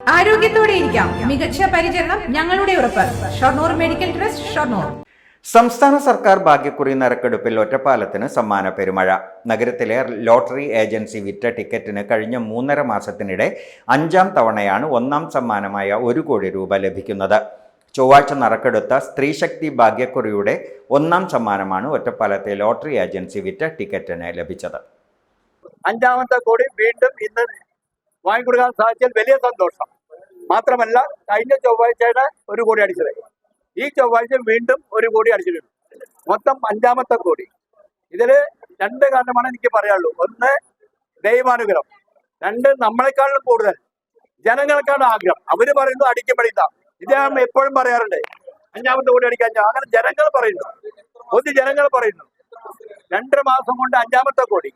ആരോഗ്യത്തോടെ ഇരിക്കാം. മികച്ച പരിചരണം ഞങ്ങളുടെ ഉറപ്പ്. Shoranur medical trust Shoranur. സംസ്ഥാന സർക്കാർ ഭാഗ്യക്കുറി നറുക്കെടുപ്പിൽ ഒറ്റപ്പാലത്തിന് സമ്മാന പെരുമഴ. നഗരത്തിലെ ലോട്ടറി ഏജൻസി വിറ്റ ടിക്കറ്റിന് കഴിഞ്ഞ മൂന്നര മാസത്തിനിടെ അഞ്ചാം തവണയാണ് ഒന്നാം സമ്മാനമായ ഒരു കോടി രൂപ ലഭിക്കുന്നത്. ചൊവ്വാഴ്ച നറുക്കെടുത്ത സ്ത്രീശക്തി ഭാഗ്യക്കുറിയുടെ ഒന്നാം സമ്മാനമാണ് ഒറ്റപ്പാലത്തെ ലോട്ടറി ഏജൻസി വിറ്റ ടിക്കറ്റിന് ലഭിച്ചത്. അഞ്ചാമത്തെ കോടി വീണ്ടും ഇന്ന് വാങ്ങിക്കൊടുക്കാൻ സാധിച്ചാൽ വലിയ സന്തോഷം. മാത്രമല്ല കഴിഞ്ഞ ചൊവ്വാഴ്ചയുടെ ഒരു കോടി അടിച്ചത് ഈ ചൊവ്വാഴ്ച വീണ്ടും ഒരു കോടി അടിച്ചിട്ടുണ്ട് മൊത്തം അഞ്ചാമത്തെ കോടി. ഇതിൽ രണ്ട് കാരണമാണ് എനിക്ക് പറയാനുള്ളൂ. ഒന്ന് ദൈവാനുഗ്രഹം. രണ്ട് നമ്മളെക്കാളും കൂടുതൽ. ജനങ്ങൾക്കാണ് ആഗ്രഹം. അവർ പറയുന്നു അടിക്കപ്പെടില്ല. ഇത് ഞാൻ എപ്പോഴും പറയാറുണ്ട്. അഞ്ചാമത്തെ കോടി അടിക്കാൻ അങ്ങനെ ജനങ്ങൾ പറയുന്നു. പൊതു ജനങ്ങൾ പറയുന്നു. രണ്ടര മാസം കൊണ്ട് അഞ്ചാമത്തെ കോടി.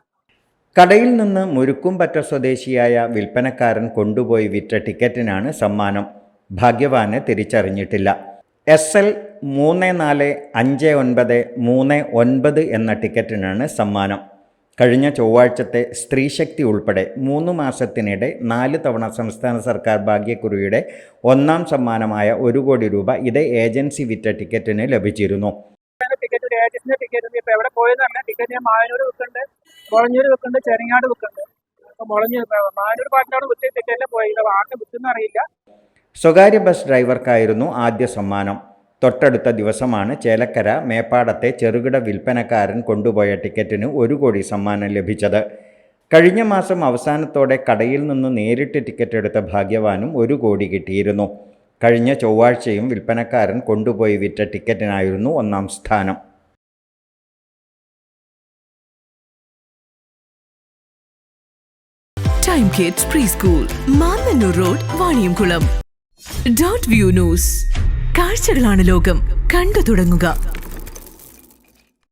കടയിൽ നിന്ന് മുരുക്കുംപറ്റ സ്വദേശിയായ വിൽപ്പനക്കാരൻ കൊണ്ടുപോയി വിറ്റ ടിക്കറ്റിനാണ് സമ്മാനം. ഭാഗ്യവാനെ തിരിച്ചറിഞ്ഞിട്ടില്ല. എസ് എൽ മൂന്ന് നാല് അഞ്ച് ഒൻപത് മൂന്ന് ഒൻപത് എന്ന ടിക്കറ്റിനാണ് സമ്മാനം. കഴിഞ്ഞ ചൊവ്വാഴ്ചത്തെ സ്ത്രീശക്തി ഉൾപ്പെടെ മൂന്ന് മാസത്തിനിടെ നാല് തവണ സംസ്ഥാന സർക്കാർ ഭാഗ്യക്കുറിയുടെ ഒന്നാം സമ്മാനമായ ഒരു കോടി രൂപ ഇതേ ഏജൻസി വിറ്റ ടിക്കറ്റിന് ലഭിച്ചിരുന്നു. ടിക്കറ്റ് ഏജൻസിന്റെ ടിക്കറ്റ് ഇപ്പൊ എവിടെ പോയെന്ന് പറഞ്ഞാൽ ടിക്കറ്റ് ഞാൻ മായനൂർ ബുക്കുണ്ട് മുളഞ്ഞൂർ ബുക്കുണ്ട് ചെറിയാട് ബുക്കുണ്ട് അപ്പൊ മുളഞ്ഞൂർ മായനൂർ പാട്ടിനോട് വിറ്റ് ടിക്കറ്റിൽ പോയി ആർക്കും വിറ്റെന്ന് അറിയില്ല. സ്വകാര്യ ബസ് ഡ്രൈവർക്കായിരുന്നു ആദ്യ സമ്മാനം. തൊട്ടടുത്ത ദിവസമാണ് ചേലക്കര മേപ്പാടത്തെ ചെറുകിട വിൽപ്പനക്കാരൻ കൊണ്ടുപോയ ടിക്കറ്റിന് ഒരു കോടി സമ്മാനം ലഭിച്ചത്. കഴിഞ്ഞ മാസം അവസാനത്തോടെ കടയിൽ നിന്ന് നേരിട്ട് ടിക്കറ്റ് എടുത്ത ഭാഗ്യവാനും ഒരു കോടി കിട്ടിയിരുന്നു. കഴിഞ്ഞ ചൊവ്വാഴ്ചയും വിൽപ്പനക്കാരൻ കൊണ്ടുപോയി വിറ്റ ടിക്കറ്റിനായിരുന്നു ഒന്നാം സ്ഥാനം. Time kids pre school Mannannur road Vaniyamkulam dot view news കാഴ്ചകളാണ് ലോകം. കണ്ടു തുടങ്ങുക.